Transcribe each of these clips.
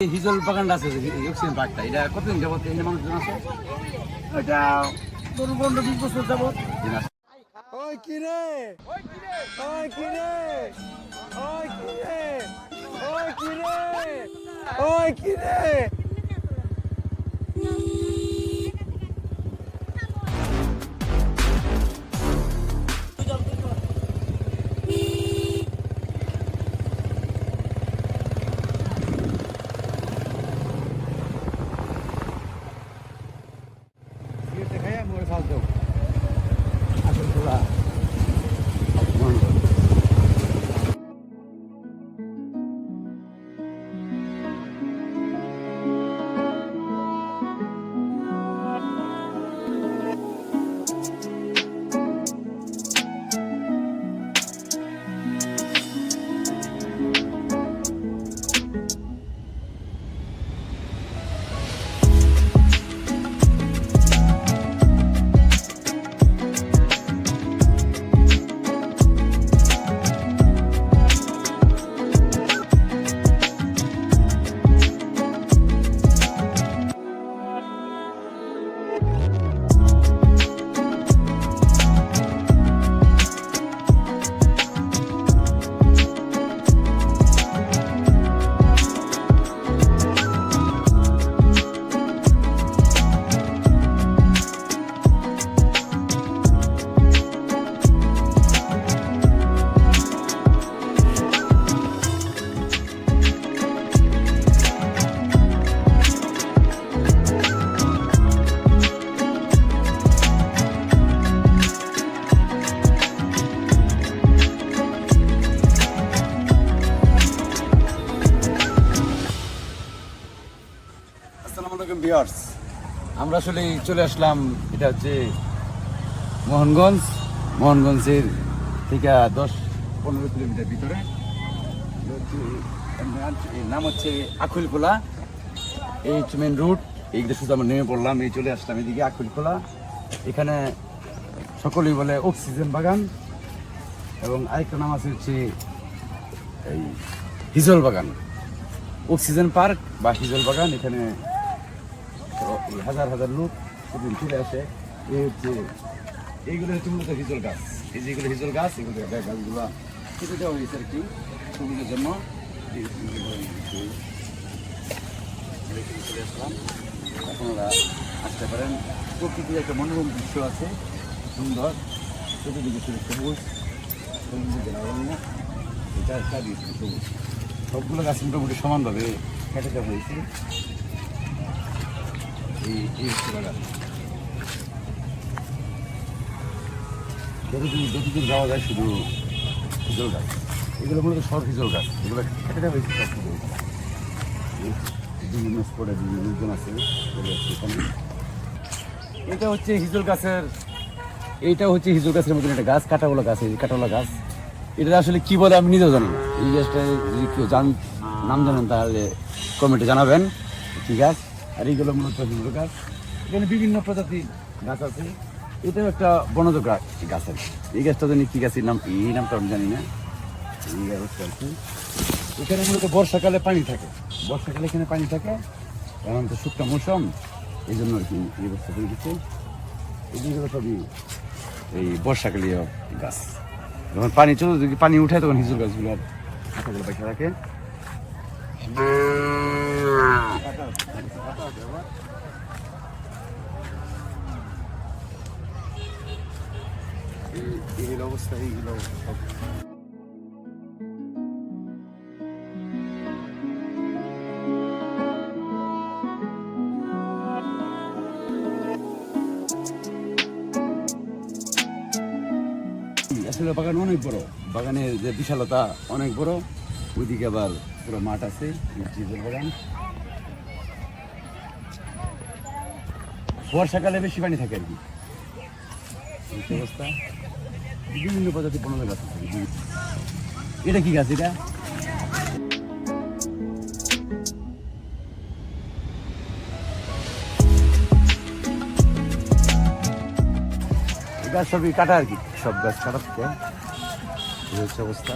এই হিজল বাগানটা আছে যে অক্সিজেন পার্কটা এটা কতদিন যাবত এখানে মানুষজন আছে? এটা ধরুন পনেরো বিশ বছর যাবত। ওই কিরে ওই কিরে ওই কিরে ওই কিরে ওই কিরে আমরা আসলে চলে আসলাম, এটা হচ্ছে মোহনগঞ্জ। মোহনগঞ্জের থেকে দশ পনেরো কিলোমিটার ভিতরে। নাম হচ্ছে আখুলখোলা এই হচ্ছে মেন রুট এইটা শুধু আমরা নেমে পড়লাম, এই চলে আসলাম এদিকে আখুলখোলা এখানে সকলেই বলে অক্সিজেন বাগান। এবং আরেকটা নাম আছে হচ্ছে এই হিজল বাগান। অক্সিজেন পার্ক বা হিজল বাগান, এখানে হাজার হাজার লোক প্রতিদিন ফিরে আসে। এই হচ্ছে, এইগুলো হচ্ছে মূলত হিজল গাছ। এই যেগুলো হিজল গাছ, এগুলো গাছগুলো কেটে দেওয়া হয়েছে আর কি সবুজের জন্য। আপনারা আসতে পারেন। প্রকৃতির একটা মনোরম দৃশ্য আছে। সুন্দর। চতুর্দিকে শুধু সবুজ। সবুজ। সবগুলো গাছ মোটামুটি সমানভাবে কেটে দেওয়া হয়েছে। যতদূর যতদূর যাওয়া যায় শুধু হিজল গাছ। এগুলো মূলত সব হিজল গাছ। এগুলো দেওয়া হয়েছে সব হিজল গাছ। বিভিন্ন লোকজন আছে এটা হচ্ছে হিজল গাছের, এইটা হচ্ছে হিজল গাছের মতন একটা গাছ, কাটাওয়ালা গাছ, এই কাটাওয়ালা গাছ। এটা আসলে কি বলে আমি নিজেও জানি এই গাছটা যদি কেউ জান, নাম জানেন তাহলে কমেন্টে জানাবেন। কি গাছ আর এইগুলো মূলত হিজল গাছ। এখানে বিভিন্ন প্রজাতির গাছ আছে। এটাও একটা বনজ গাছ গাছ আছে এই গাছটা জানি কি গাছের নাম? এই নামটা আমি জানি না। এই গাছটা কি এখানে মূলত বর্ষাকালে পানি থাকে। বর্ষাকালে এখানে পানি থাকে। কারণ তো শুকনো মৌসুম। এই জন্য আর কি এই ব্যবস্থা করে দিচ্ছে এগুলো সবই এই বর্ষাকালীয় গাছ। যখন পানি চলে, যদি পানি উঠে, তখন হিজুর গাছগুলো আর পাতাগুলো পাখি রাখে। অবস্থা এইগুলো আসলে বাগান অনেক বড়। বাগানের যে বিশালতা অনেক বড়। ওইদিকে আবার পুরো মাঠ আছে বাগান। বর্ষাকালে বেশি পানি থাকে আর কি। অবস্থা? বিভিন্ন প্রজাতি বনজ গাছ বিভিন্ন- এটা কি গাছ এটা? গাছ সবই কাটা আর কি সব গাছ কাটা থাকে। এই হচ্ছে অবস্থা।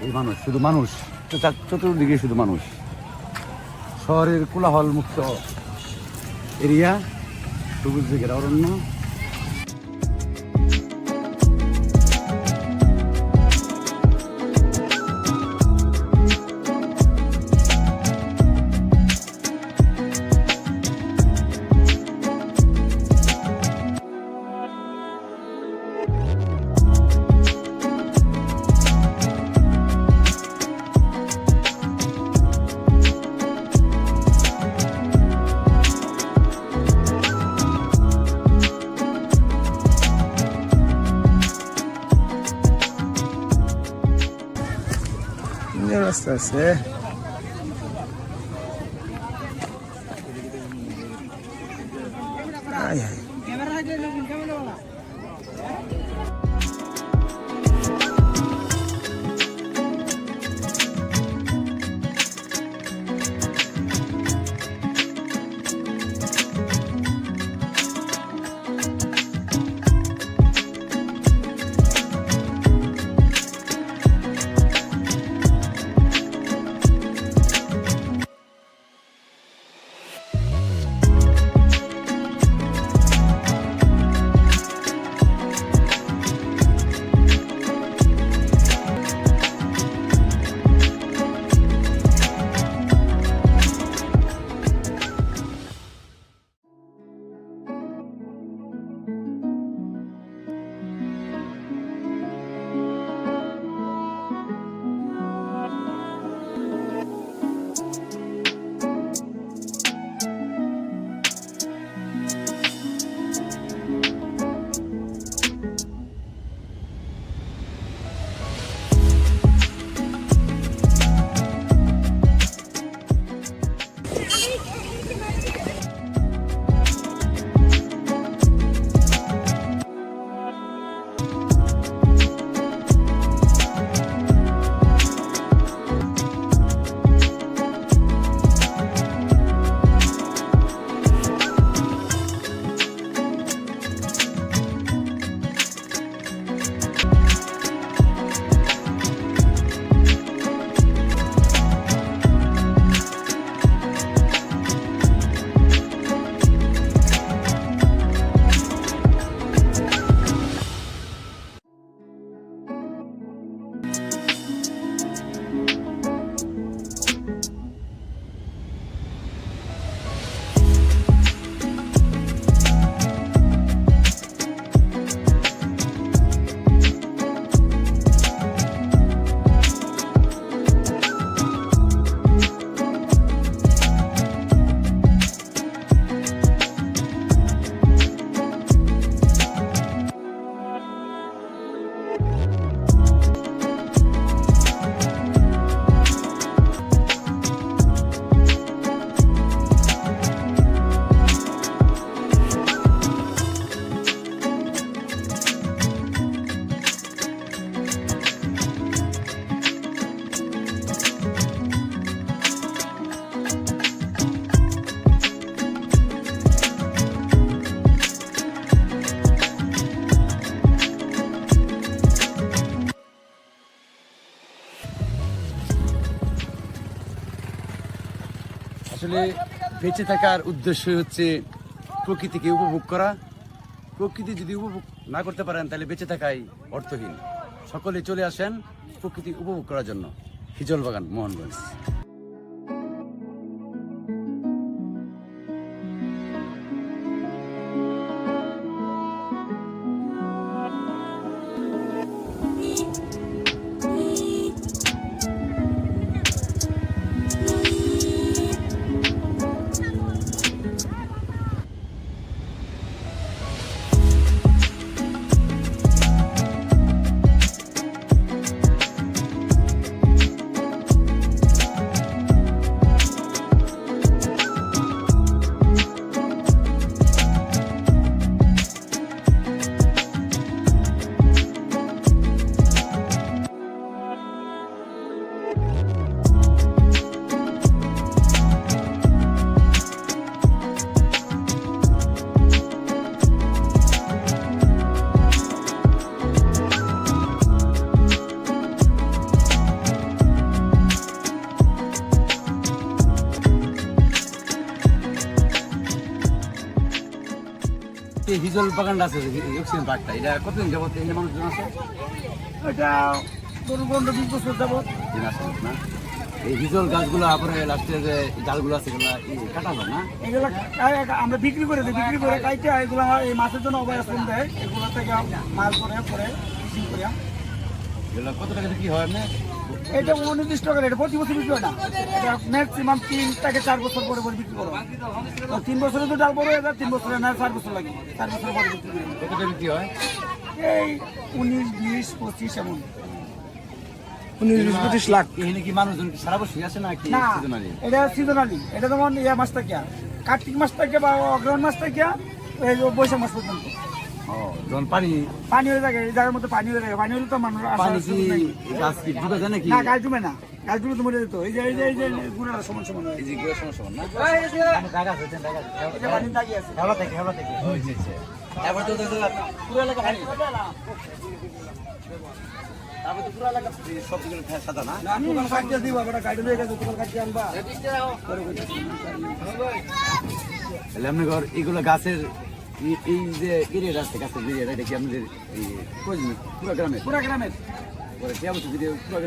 এই মানুষ শুধু মানুষ চতুর্দিকে শুধু মানুষ। শহরের কোলাহল মুক্ত এরিয়া সবুজ দিকের অরণ্য আছে। আয় আয়। বেঁচে থাকার উদ্দেশ্য হচ্ছে প্রকৃতিকে উপভোগ করা। প্রকৃতি যদি উপভোগ না করতে পারেন, তাহলে বেঁচে থাকাই অর্থহীন। সকলে চলে আসেন প্রকৃতি উপভোগ করার জন্য। হিজল বাগান মোহনগঞ্জ। যে হিজল বাগানটা আছে অক্সিজেন পার্কটা এটা কতদিন যাবত এখানে মানুষজন আছে? এটা ধরুন পনেরো বিশ বছর যাবত। দিন আসে না? এই হিজল গাছগুলো তারপরে লাস্টে যে ডালগুলো আছে এগুলো কাটা হয় না? এগুলো আমরা বিক্রি করে দিই বিক্রি করে কাইতে এগুলো এই মাছের জন্য অভয় আশ্রম দেয়। এগুলো থেকে মাছ করে পরে ফিশিং করে এগুলো কত টাকা বিক্রি হয় না এটা উনত্রিশ টাকা রেট প্রতি বছর বিক্রি হয় না। এটা ম্যাক্সিমাম তিন থেকে চার বছর পরে পরে বিক্রি করো। তো তিন বছরে তো ডাল বড় হয়ে যায় তিন বছরে না চার বছর লাগে। চার বছর পরে বিক্রি করি। বিক্রি হয়? এই উনিশ বিশ পঁচিশ এমন। উনিশ পঁচিশ লাখ। এখানে কি মানুষজন সারা বছর না কি না এটা সিজনালি এটা যেমন ইয়া থেকে কার্তিক মাস থেকে বা অগ্রহণ মাস থেকে বৈশাখ মাস পর্যন্ত। যখন পানি পানি হয়ে থাকে এই জায়গার মধ্যে পানি হয়ে থাকে। পানি হলে তো মানুষ আসার পানি কি গাছ কি ডুবে যায় নাকি? না গাছ জমে না। গাছ জমে তো মরে যেত। এই যে এই যে এই যে গুড়াটা সমান সমান এই যে গুলো সমস্যা না? এই যে পানি দাগিয়ে আছে। তারপর তো পুরো এলাকা পানি। তারপর তো পুরো এলাকা সব সাদা না? না, দোকান কাটিয়ে দিবা, ওটা গাড়ি লয়ে গেছে, দোকান কাটিয়ে আনবা। তাহলে আপনি ঘর এইগুলো গাছের এই- এই যে এরিয়া আছে গাছের এরিয়া এটা কি আপনাদের এই পুরো গ্রামে পুরা গ্রামের। পরে কে বলছে যদি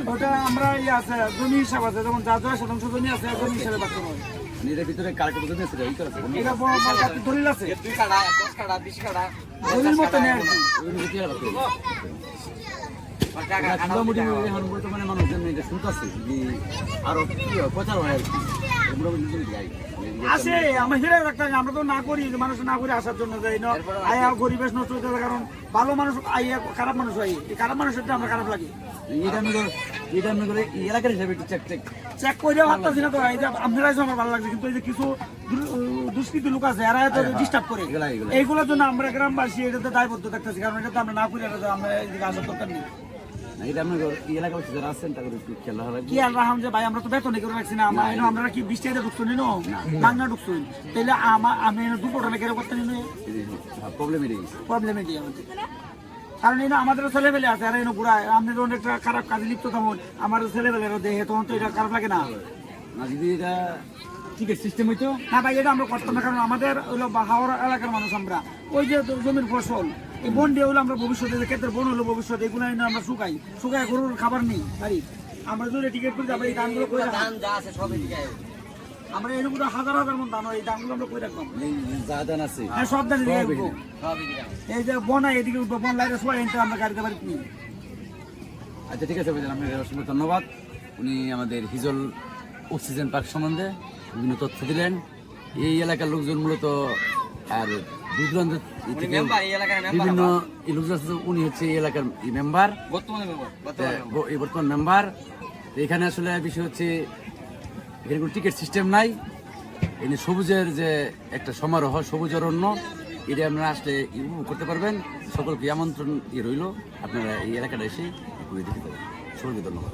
ওটা আমরা ইয়ে আছে, জমি হিসাব আছে, যেমন যার যার শতাংশ জমি আছে, জমি হিসাবে ভাগ করা হয়। মানে এটার ভিতরে কার কত জমি আছে এই করে আছে এটা বড় দলিল আছে। দলিল মতো নেয় আর কি। ওগুলো কি আর আছে? এটা মোটামুটি এখন বর্তমানে মানুষজন এটা শুনতেছে যে আরও কি হয় প্রচার হয় আর কি মোটামুটি জমি যায় আমরা হেরে রাখতে আমরা তো না করি, মানুষ না করে আসার জন্য যাই না। আয়া পরিবেশ নষ্ট হতে কারণ ভালো মানুষ আইয়া খারাপ মানুষ হয় এই খারাপ মানুষের আমরা খারাপ লাগে। এটা আমি এটা আমি করে এলাকার হিসাবে একটু চেক চেক চেক করে ভাবতেছি না তো এই যে আপনারা আমার ভালো লাগছে কিন্তু এই যে কিছু দু- দুষ্কৃতী লোক আছে এরা তো ডিস্টার্ব করে। এগুলা, এগুলা। এইগুলোর জন্য আমরা গ্রামবাসী এটাতে দায়বদ্ধ থাকতেছি কারণ এটা তো আমরা না করে এটা তো আমরা আসার দরকার নেই। না, এটা আমি ধর- এই এলাকাবাসী যারা আছেন তাদের একটু খেয়াল রাখা লাগবে। কি আর যে ভাই আমরা তো বেতনে করে রাখছি না। আমরা এনে আমরা কি বৃষ্টি এতে ঢুকছো নি। বাংলা ঢুকছো তাহলে আমার আমি এনে দুপুর হলে কেন করতে নিন প্রবলেম এটাই। প্রবলেম আমাদের। কারণ এই আমাদের ছেলেবেলে আছে আর এনে ঘুরায় আপনি যখন একটা খারাপ কাজে লিপ্ত তখন আমার ছেলেবেলেরও দেহে তখন তো এটা খারাপ লাগে না। না যদি এটা টিকিট সিস্টেম হইতো? না ভাই এটা আমরা করতাম না কারণ আমাদের হলো হাওড়া এলাকার মানুষ আমরা। ওই যে জমির ফসল বন দিয়ে হলো আমরা ভবিষ্যতে যে ক্ষেত্রে বন হলো ভবিষ্যতে এগুলো এনে আমরা শুকাই। শুকাই গরুর খাবার নেই বাড়ি। আমরা যদি টিকিট করে যাব এই ধানগুলো করে রাখলাম আমরা এরকম হাজার হাজার মন ধান হয়, এই ধানগুলো আমরা করে রাখলাম যা দান আছে হ্যাঁ সব ধান এদিকে সব এই যে বন এদিকে উঠবো বন লাইটে সবাই এনতে আমরা গাড়িতে বাড়ি নিই। আচ্ছা ঠিক আছে ভাইজান আপনাকে অসংখ্য ধন্যবাদ। উনি আমাদের হিজল অক্সিজেন পার্ক সম্বন্ধে বিভিন্ন তথ্য দিলেন। এই এলাকার লোকজন মূলত আর দূর দূরান্ত বিভিন্ন উনি হচ্ছে এই এলাকার মেম্বার বর্তমান মেম্বার এখানে আসলে বিষয় হচ্ছে এখানে কোনো টিকিট সিস্টেম নাই। এখানে সবুজের যে একটা সমারোহ সবুজ অরণ্য এটা আপনারা আসলে উপভোগ করতে পারবেন। সকলকে আমন্ত্রণ ইয়ে রইল। আপনারা এই এলাকাটা এসে ঘুরে দেখতে পারেন। সকলকে ধন্যবাদ।